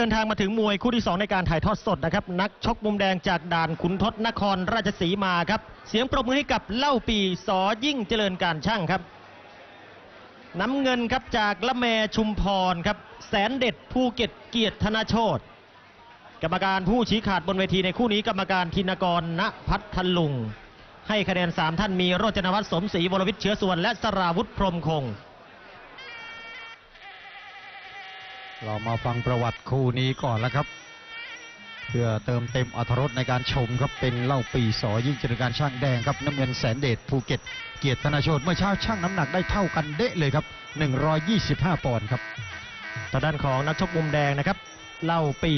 เดินทางมาถึงมวยคู่ที่ 2 ในการถ่ายทอดสดนะครับ นักชกมุมแดงจากด่านขุนทศนครราชสีมาครับ เสียงปรบมือให้กับเล่าปีสอยิ่งเจริญการช่างครับ น้ำเงินครับจากละแมชุมพรครับ แสนเด็ดภูเก็ตเกียรติธนาโชตกรรมการผู้ชี้ขาดบนเวทีในคู่นี้กรรมการธินกรณพัทธลุง ให้คะแนน 3 ท่านมีโรจนวัฒน์สมศรีวรวิทย์เชื้อส่วนและสราวุธพรมคง เรามาฟังประวัติคู่นี้ก่อนแล้วครับ เพื่อเติมเต็มอรรถรสในการชมครับเป็นเล่าปีสอยิ่งเจริญการช่างแดงครับน้ำเงินแสนเดชภูเก็ต เกียรติธนาโชตเมื่อเช้าช่างน้ำหนักได้เท่ากันเดะเลยครับ 125 ปอนด์ครับทางด้านของนักชกมุมแดงนะครับ เล่าปี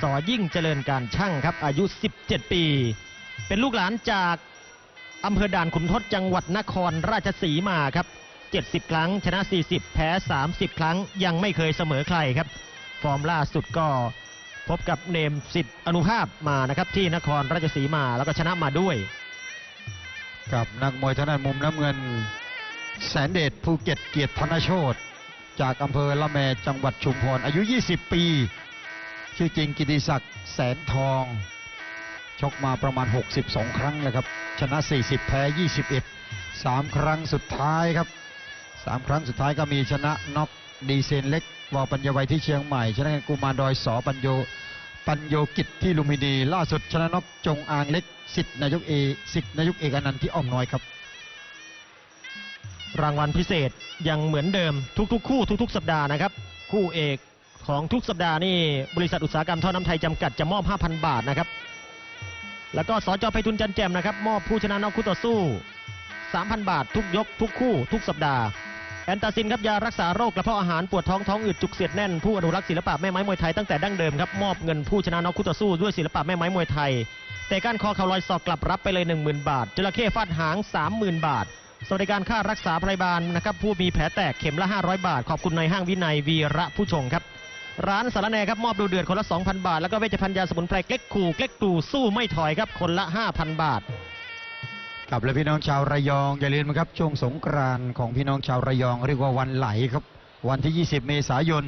สอยิ่งเจริญการช่างครับอายุ 17 ปี เป็นลูกหลานจากอำเภอด่านขุนทดจังหวัดนครราชสีมาครับ 70 ครั้ง ชนะ 40 แพ้ 30 ครั้ง ยังไม่เคยเสมอใครครับ ฟอร์มล่าสุดก็พบกับเนมสิทธิ์อนุภาพมานะครับที่นครราชสีมาแล้วก็ชนะมาด้วยกับนักมวยทางด้านมุมน้ำเงิน แสนเดชภูเก็ตเกียรติธนโชตจากอำเภอละแมจังหวัดชุมพรอายุ 20 ปี ชื่อจริงกิติศักดิ์แสนทอง ชกมาประมาณ 62 ครั้งแล้วครับ ชนะ 40 แพ้ 21 3 ครั้งสุดท้ายครับ 3ครั้งสุดท้ายก็มีชนะน็อกดีเซนเล็กวอปัญญาไวยที่เชียงใหม่ ชนะกุมารดอยสอปัญโยปัญโยกิจที่ลุมพินี ล่าสุดชนะน็อกจงอางเล็กสิทธินายกเอสิทธินายกเอกอนันต์ที่อ้อมน้อยครับ รางวัลพิเศษยังเหมือนเดิมทุกๆ คู่ทุก ๆ สัปดาห์นะครับ คู่เอกของทุกสัปดาห์นี่บริษัทอุตสาหกรรมท่อน้ำไทยจำกัดจะมอบ 5,000 บาทนะครับ แล้วก็สจไปทุนจันแจมนะครับ มอบผู้ชนะนอกคู่ต่อสู้ 3,000 บาท ทุกยกทุกคู่ทุกสัปดาห์ แอนตาซินครับยารักษาโรคกระเพาะอาหารปวดท้องท้องอืดจุกเสียดแน่นผู้อนุรักษ์ศิลปะแม่ไม้มวยไทยตั้งแต่ดั้งเดิมครับมอบเงินผู้ชนะน็อกคู่ต่อสู้ด้วยศิลปะแม่ไม้มวยไทยแต่การคอเข่าลอยศอกกลับรับไปเลย 10,000 บาทจระเข้ฟาดหาง 30,000 บาทสวัสดิการค่ารักษาพยาบาลนะครับผู้มีแผลแตกเข็มละ 500 บาท ขอบคุณในายห้างวินัยวีระผู้ชงครับ ร้านสารแนครับมอบดูเดือดคนละ 2,000 บาท แล้วก็เวชภัณฑ์ยาสมุนไพรเกล็กคูเกล็กตูสู้ไม่ถอยครับคนละ 5,000 บาท กับและพี่น้องชาวระยองอย่าลืมนะครับช่วงสงกรานต์ของพี่น้องชาวระยองเรียกว่าวันไหลครับวันที่ 20 เมษายน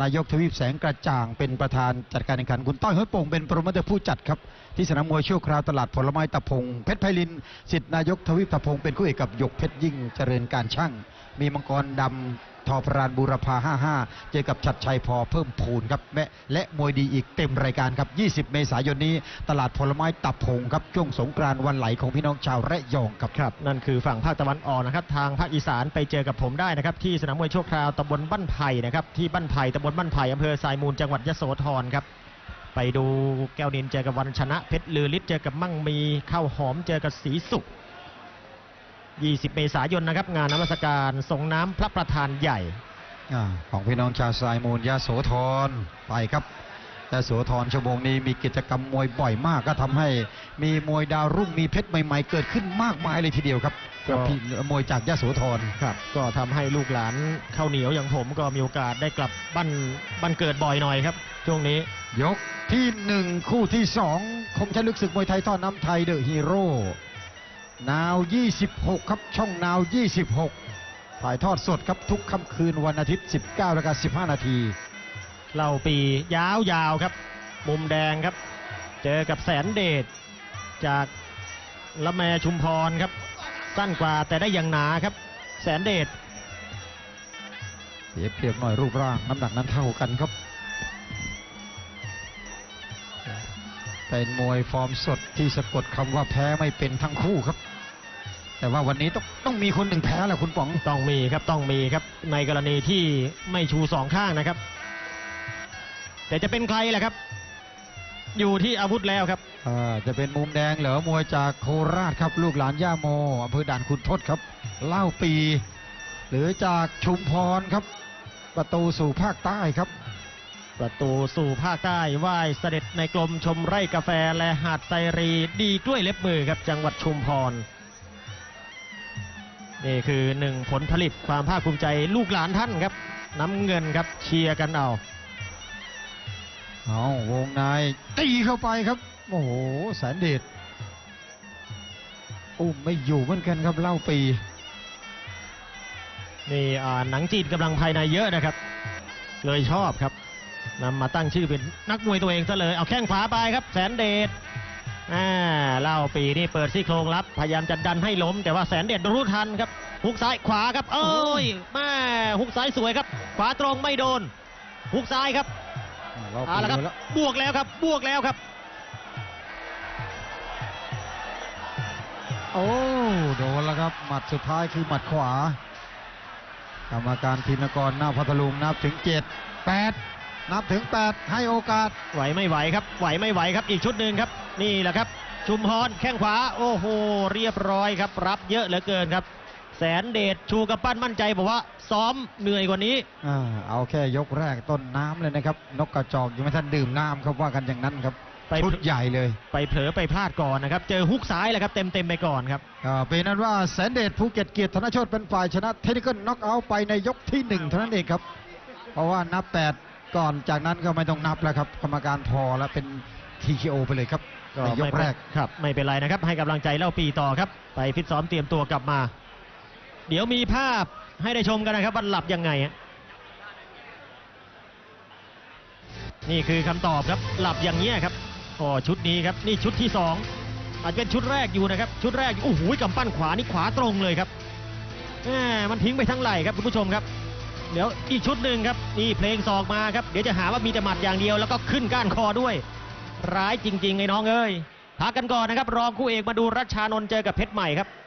นายกทวีปแสงกระจ่างเป็นประธานจัดการแข่งขัน คุณต้อยห้อยโป่งเป็นโปรโมเตอร์ผู้จัดครับ ที่สนามมวยชั่วคราวตลาดผลไม้ตะพง เพชรไพลินสิทธินายกทวีปตะพงเป็นคู่เอกกับหยกเพชรยิ่งเจริญการช่าง มีมังกรดำ ทอพรานบูรพา 55 เจอกับชัดชัยพอเพิ่มพูนครับและและมวยดีอีกเต็มรายการครับ 20 เมษายนนี้ ตลาดผลไม้ตับพงครับช่วงสงกรานต์วันไหลของพี่น้องชาวระยองครับครับนั่นคือฝั่งภาคตะวันออกนะครับทางภาคอีสานไปเจอกับผมได้นะครับที่สนามมวยชั่วคราวตำบลบ้านไผ่นะครับที่บ้านไผ่ตำบลบ้านไผ่อำเภอทรายมูลจังหวัดยโสธรครับไปดูแก้วนินเจอกับวันชนะเพชรลือฤทธิ์เจอกับมั่งมีข้าวหอมเจอกับสีสุข 20 เมษายนนะครับ งานนมัสการส่งน้ำพระประธานใหญ่อาของพี่น้องชาวสายมูลยาโสธรไปครับยาโสธรชั่วโมงนี้มีกิจกรรมมวยบ่อยมากก็ทำให้มีมวยดาวรุ่งมีเพชรใหม่ ๆ เกิดขึ้นมากมายเลยทีเดียวครับก็กับพี่มวยจากยาโสธรครับ ก็ทำให้ลูกหลานข้าวเหนียวอย่างผมก็มีโอกาสได้กลับบ้านบ้านเกิดบ่อยหน่อยครับ ช่วงนี้ ยกที่หนึ่งคู่ที่สองคมชันลึกศึกมวยไทยต้อนน้ำไทยเดอะฮีโร่ นาว 26 ครับช่องนาว 26 ถ่ายทอดสดครับทุกค่ำคืนวันอาทิตย์ 19นาฬิกา15 นาทีเล่าปียาวๆครับ มุมแดงครับ เจอกับแสนเดชจากละแมชุมพรครับ สั้นกว่าแต่ได้อย่างหนาครับ แสนเดชเสียเปรียบหน่อยรูปร่างน้ำหนักนั้นเท่ากันครับ เป็นมวยฟอร์มสดที่สะกดคำว่าแพ้ไม่เป็นทั้งคู่ครับ แต่ว่าวันนี้ต้องต้องมีคนหนึ่งแพ้แหละคุณป๋องต้องมีครับต้องมีครับ ในกรณีที่ไม่ชูสองข้างนะครับ แต่จะเป็นใครล่ะครับ อยู่ที่อาวุธแล้วครับอ่าจะเป็นมุมแดงเหรอมวยจากโคราชครับลูกหลานย่าโมอำเภอด่านคุณทศครับ เล่าปี หรือจากชุมพรครับ ประตูสู่ภาคใต้ครับประตูสู่ภาคใต้ไหว้เสด็จในกรมชมไร่กาแฟและหาดไซรีดีกล้วยเล็บมือครับจังหวัดชุมพร นี่คือหนึ่งผลผลิตความภาคภูมิใจลูกหลานท่านครับ น้ำเงินครับเชียร์กันเอาเอาวงในตีเข้าไปครับ โอ้โหแสนเดชอุ้มไม่อยู่เหมือนกันครับเล่าปีนี่อ่าหนังจีนกำลังภายในเยอะนะครับ เลยชอบครับนำมาตั้งชื่อเป็นนักมวยตัวเองซะเลย เอาแข้งขวาไปครับ แสนเดช อ่าเล่าปีนี่เปิดซี่โครงรับ พยายามจะดันให้ล้ม แต่ว่าแสนเดชรู้ทันครับหุกซ้ายขวาครับเอ้ยแม่หุกซ้ายสวยครับ ขวาตรงไม่โดนหุกซ้ายครับเราเอาละครับแล้วบวกแล้วครับบวกแล้วครับ โอ้โดนแล้วครับหมัดสุดท้ายคือหมัดขวา กรรมการธินกรหน้าพัทลุงนับถึง7 8 นับถึง 8 ให้โอกาส ไหวไม่ไหวครับ ไหวไม่ไหวครับ อีกชุดหนึ่งครับ นี่แหละครับ ชุมพรแข้งขวา โอ้โห เรียบร้อยครับ รับเยอะเหลือเกินครับ แสนเดชชูกับปั้นมั่นใจบอกว่าซ้อมเหนื่อยกว่านี้อ่าเอาแค่ยกแรกต้นน้ำเลยนะครับ นกกระจอกยังไม่ทันดื่มน้ำครับว่ากันอย่างนั้นครับไปชุดใหญ่เลย ไปเผลอไปพลาดก่อนนะครับ เจอฮุกซ้ายแหละครับเต็มเต็มๆไปก่อนครับอ่าเป็นนั้นว่าแสนเดชภูเก็ตเกียรติธนโชตเป็นฝ่ายชนะเทคนิคน็อกเอาท์ไปในยกที่หนึ่งเท่านั้นเองครับ เพราะว่านับ8 ก่อนจากนั้นก็ไม่ต้องนับแล้วครับ กรรมการพอแล้วเป็น TKO ไปเลยครับในยกแรกครับ ไม่เป็นไรนะครับ ให้กำลังใจเล่าปีต่อครับ ไปฟิตซ้อมเตรียมตัวกลับมา เดี๋ยวมีภาพให้ได้ชมกันนะครับว่าหลับยังไงฮะนี่คือคำตอบครับหลับอย่างเนี้ยครับอ๋อชุดนี้ครับนี่ชุดที่สองอาจจะเป็นชุดแรกอยู่นะครับ ชุดแรกอยู่โอ้โหกำปั้นขวานี่ขวาตรงเลยครับแหมมันทิ้งไปทั้งไหล่ครับคุณผู้ชมครับ เดี๋ยวอีกชุดหนึ่งครับนี่เพลงศอกมาครับเดี๋ยวจะหาว่ามีแต่หมัดอย่างเดียว แล้วก็ขึ้นก้านคอด้วย ร้ายจริงๆไอ้น้องเอ้ยพักกันก่อนนะครับ รองคู่เอกมาดูรัชชานนท์เจอกับเพชรใหม่ครับ